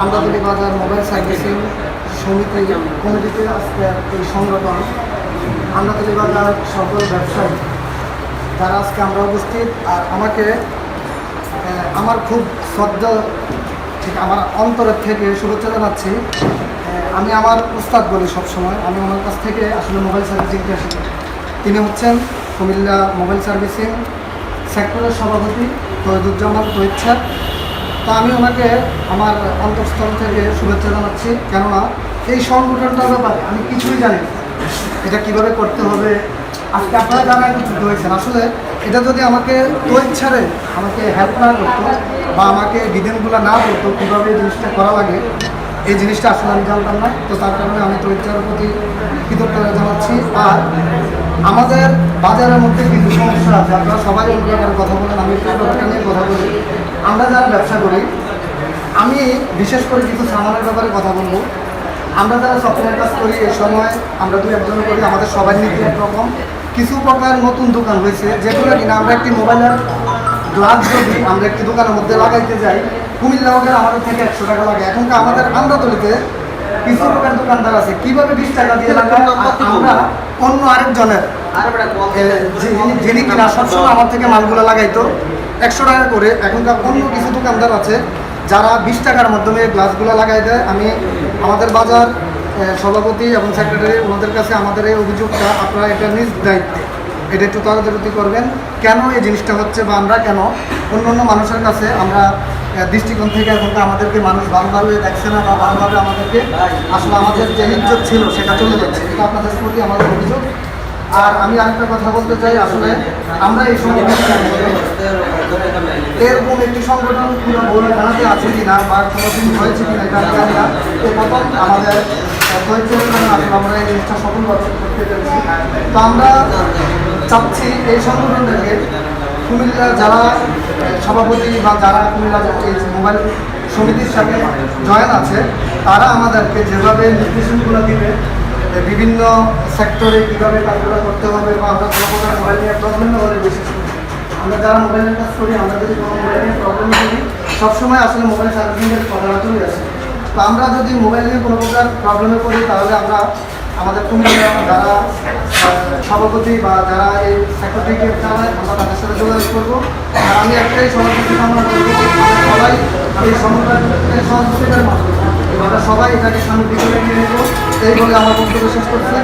আমদাতুলি বাজার mobile servicing সমিতি কমিটিতে আজকে এই সংগঠন আমদাতুলি বাজার সকল ব্যবসায়ী তারা আজকে আমরা উপস্থিত, আর আমাকে আমার খুব শ্রদ্ধা, ঠিক আমার অন্তরের থেকে শুভেচ্ছা জানাচ্ছি। আমি আমার উস্তাদ বলি সবসময়, আমি আমার কাছ থেকে আসলে মোবাইল সার্ভিসিংটা শিখি। তিনি হচ্ছেন কুমিল্লা মোবাইল সার্ভিসিং সেক্টরের সভাপতি তৈদুজ্জামান তৈচ্ছা তো আমি ওনাকে আমার অন্তঃস্থল থেকে শুভেচ্ছা জানাচ্ছি। কেননা এই সংগঠনটার ব্যাপারে আমি কিছুই জানি এটা কীভাবে করতে হবে? আজকে আপনারা একটু যুক্ত হয়েছেন আসলে এটা যদি আমাকে তৈচ্ছারে আমাকে হেল্প না করতো বা আমাকে ডিজাইনগুলো না বলতো কীভাবে জিনিসটা করা লাগে, এই জিনিসটা আসলে আমি জানতাম না। তো তার কারণে আমি তৈচ্ছার প্রতি কৃতজ্ঞতা জানাচ্ছি। আর আমাদের বাজারের মধ্যে কিছু সমস্যা আছে আপনারা সবাই ব্যাপারে কথা বলেন আমি একটু নিয়ে কথা বলি। আমরা যারা ব্যবসা করি আমি বিশেষ করে কিছু সামানের ব্যাপারে কথা বলব। আমরা যারা সফটওয়্যার কাজ করি এই সময় আমরা দুই একজন করি আমাদের সবার নীতি একরকম কিছু প্রকার নতুন দোকান হয়েছে যেগুলো কিনা আমরা একটি মোবাইলের গ্লাস যদি আমরা একটি দোকানের মধ্যে লাগাইতে যাই কুমিল্লা হোটেল আমাদের থেকে একশো টাকা লাগে। এখন তো আমাদের আমরাতলিতে কিছু প্রকার দোকানদার আছে। কীভাবে বিশ টাকা দিয়ে লাগায়? আমরা অন্য আরেকজনের যিনি- কিনা সবসময় আমার থেকে মালগুলো লাগাইতো, একশো টাকা করে। এখনকার অন্য কিছু দোকানদার আছে, যারা বিশ টাকার মাধ্যমে গ্লাসগুলো লাগাই দেয়। আমি আমাদের বাজার সভাপতি এবং সেক্রেটারি, ওনাদের কাছে আমাদের এই অভিযোগটা আপনারা এটা নিজ দায়িত্বে। এটা একটু তদারকি করবেন। কেন এই জিনিসটা হচ্ছে বা আমরা কেন? অন্য অন্য মানুষের কাছে আমরা দৃষ্টিকোণ থেকে এখনকার আমাদেরকে মানুষ ভালোভাবে দেখছে না বা ভালোভাবে আমাদেরকে আসলে আমাদের যে ইজ্জত ছিল সেটা চলে যাচ্ছে। এটা আপনাদের প্রতি আমাদের অভিযোগ। আর আমি আরেকটা কথা বলতে চাই, আসলে আমরা এই সংগঠন এরকম একটি সংগঠন পুরো বৌরা থানাতে আছে কিনা বা কোনোদিন হয়েছে কিনা এটা আমি জানি না। এই প্রথম আমাদের আসলে আমরা এই জিনিসটা সফলভাবে করতে পেরেছি। তো আমরা চাচ্ছি এই সংগঠনটাকে কুমিল্লা যারা সভাপতি বা যারা কুমিল্লা মোবাইল সমিতির সাথে জয়েন আছে, তারা আমাদেরকে যেভাবে নির্দেশনগুলো দিবে বিভিন্ন সেক্টরে কীভাবে কাজগুলো করতে হবে বা আমরা কোনো প্রকার মোবাইল নিয়ে প্রবলেম বিশেষ করে আমরা যারা মোবাইলের কাজ করি, আমরা যদি কোনো মোবাইল নিয়ে প্রবলেম করি, সবসময় আসলে মোবাইল সার্ভিসিংয়ের কথাটা চলে আসে তো আমরা যদি মোবাইল নিয়ে কোনো প্রকার প্রবলেমে পড়ি, তাহলে আমরা আমাদের কুমিল্লা যারা সভাপতি বা যারা এই সেক্রেটারিকে চালায় আমরা তাদের সাথে যোগাযোগ করব। আর আমি একটাই সভাপতি কামনা করব সবাই এই সংগ্রামের সহযোগিতার মাধ্যমে আমরা সবাই এটাকে সামনে দিকে নিয়ে নেব। এই বলে আমার বক্তব্য শেষ করছে।